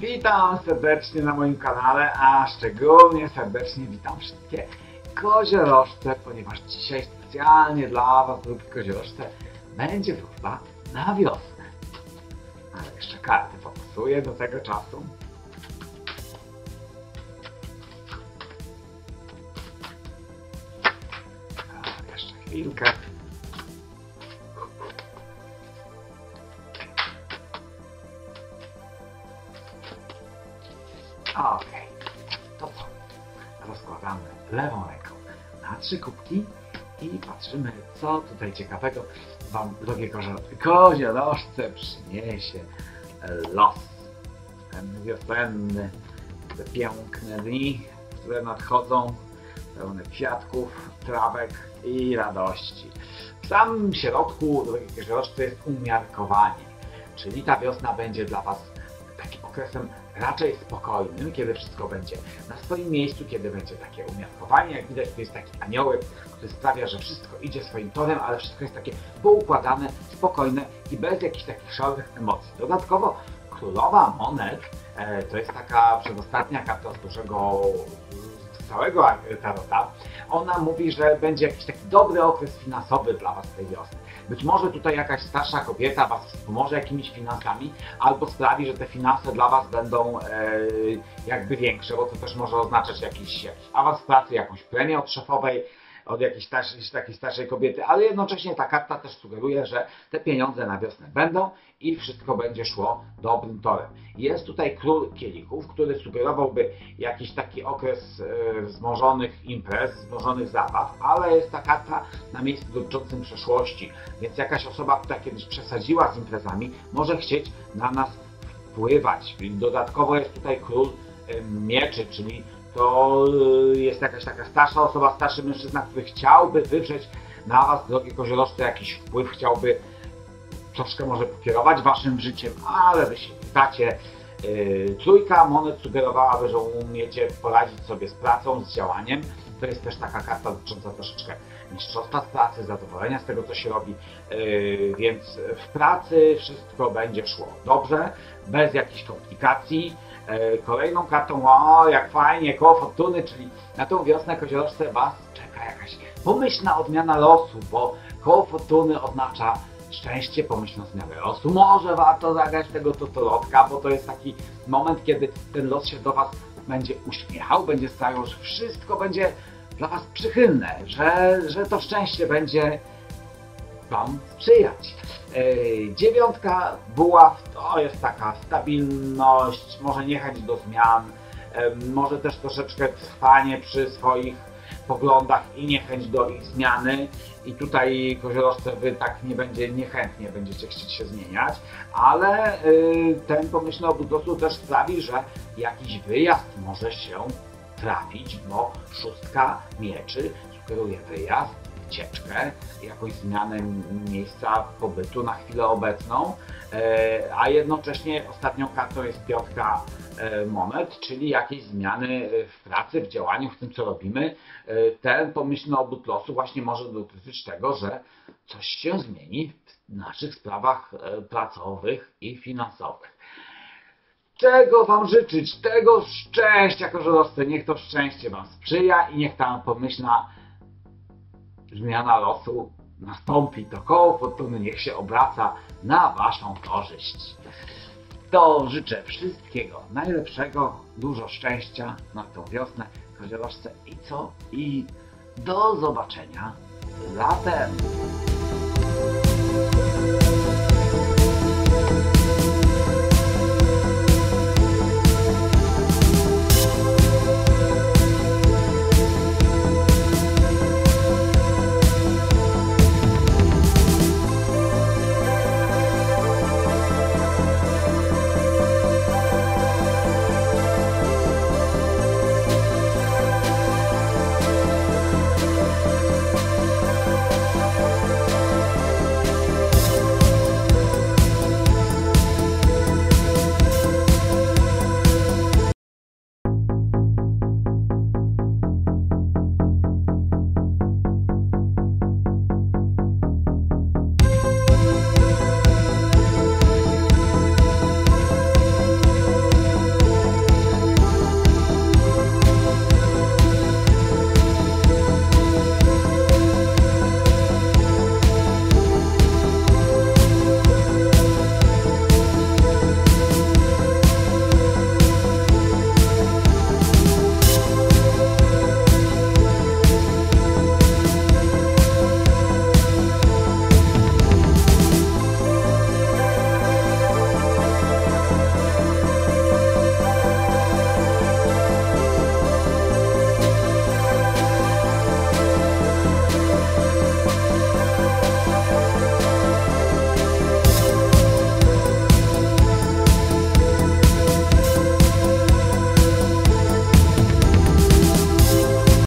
Witam serdecznie na moim kanale, a szczególnie serdecznie witam wszystkie koziorożce, ponieważ dzisiaj specjalnie dla Was, drogi koziorożce, będzie wróżba na wiosnę. Ale jeszcze karty fokusuję do tego czasu. A, jeszcze chwilkę. Okej, to co? Rozkładamy lewą ręką na trzy kubki i patrzymy, co tutaj ciekawego Wam, drogie kozio- koziorożce, przyniesie los. Ten wiosenny, te piękne dni, które nadchodzą, pełne kwiatków, trawek i radości. W samym środku, drogie koziorożce, jest umiarkowanie, czyli ta wiosna będzie dla Was takim okresem raczej spokojnym, kiedy wszystko będzie na swoim miejscu, kiedy będzie takie umiarkowanie. Jak widać, tu jest taki aniołek, który sprawia, że wszystko idzie swoim torem, ale wszystko jest takie poukładane, spokojne i bez jakichś takich szalonych emocji. Dodatkowo królowa monet e, to jest taka przedostatnia karta z dużego całego tarota. Ona mówi, że będzie jakiś taki dobry okres finansowy dla Was tej wiosny. Być może tutaj jakaś starsza kobieta Was wspomoże jakimiś finansami, albo sprawi, że te finanse dla Was będą e, jakby większe, bo to też może oznaczać jakiś, jakiś awans pracy, jakąś premię od szefowej, od jakiejś starszej, takiej starszej kobiety, ale jednocześnie ta karta też sugeruje, że te pieniądze na wiosnę będą i wszystko będzie szło dobrym torem. Jest tutaj król kielichów, który sugerowałby jakiś taki okres e, wzmożonych imprez, wzmożonych zabaw, ale jest ta karta na miejscu dotyczącym przeszłości, więc jakaś osoba, która kiedyś przesadziła z imprezami, może chcieć na nas wpływać. Dodatkowo jest tutaj król mieczy, czyli to y, jest jakaś taka starsza osoba, starszy mężczyzna, który chciałby wywrzeć na Was, drogie koziorożce, jakiś wpływ, chciałby troszkę może pokierować Waszym życiem, ale Wy się nie dacie. Yy, Trójka monet sugerowałaby, że umiecie poradzić sobie z pracą, z działaniem. To jest też taka karta dotycząca troszeczkę mistrzostwa z pracy, zadowolenia z tego, co się robi. Yy, Więc w pracy wszystko będzie szło dobrze, bez jakichś komplikacji. E, Kolejną kartą, o jak fajnie, koło fortuny, czyli na tą wiosnę koziorożce Was czeka jakaś pomyślna odmiana losu, bo koło fortuny oznacza szczęście, pomyślną zmianę losu. Może warto zagrać tego totolotka, bo to jest taki moment, kiedy ten los się do Was będzie uśmiechał, będzie sprawiał, że wszystko będzie dla Was przychylne, że, że to szczęście będzie Wam sprzyjać. Yy, dziewiątka buław to jest taka stabilność, może niechęć do zmian, yy, może też troszeczkę trwanie przy swoich poglądach i niechęć do ich zmiany. I tutaj koziorożce wy tak nie będzie niechętnie będziecie chcieć się zmieniać, ale yy, ten pomyślny losu też sprawi, że jakiś wyjazd może się trafić, bo szóstka mieczy sugeruje wyjazd, wycieczkę, jakąś zmianę miejsca pobytu na chwilę obecną, e, a jednocześnie ostatnią kartą jest piątka e, monet, czyli jakieś zmiany w pracy, w działaniu, w tym co robimy. E, Ten pomyślny obrót losu właśnie może dotyczyć tego, że coś się zmieni w naszych sprawach pracowych i finansowych. Czego Wam życzyć? Tego szczęścia, korzystające. Niech to szczęście Wam sprzyja i niech ta pomyślna zmiana losu nastąpi, to koło fortuny niech się obraca na Waszą korzyść. To życzę wszystkiego najlepszego, dużo szczęścia na tą wiosnę koziorożce i co? I do zobaczenia latem!